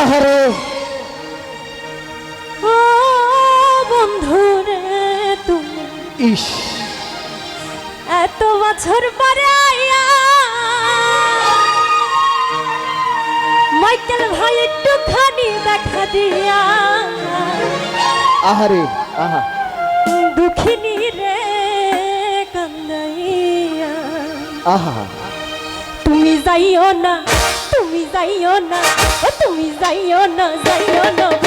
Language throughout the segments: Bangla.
আহারে বন্ধু রে তুমি। ইস। এত বছর পরে আয়া। মাইকেল ভাই একটুখানি দেখা দিয়া। আহারে আহা। দুঃখিনী রে কান্দাইয়া। আহা। তুমি যাইও না। তুমি যাইও না তুমি যাইও না যাইও না।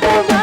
Thank.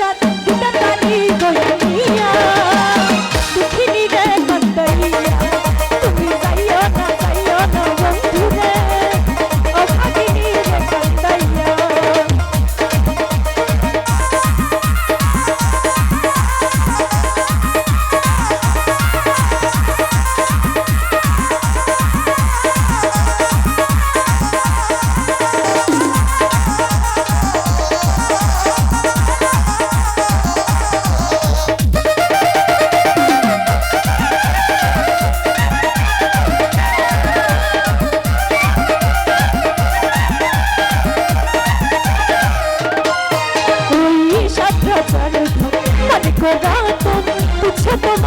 চাঁদ দিদা তারি গোয়া নিয়া দুঃখিনী রে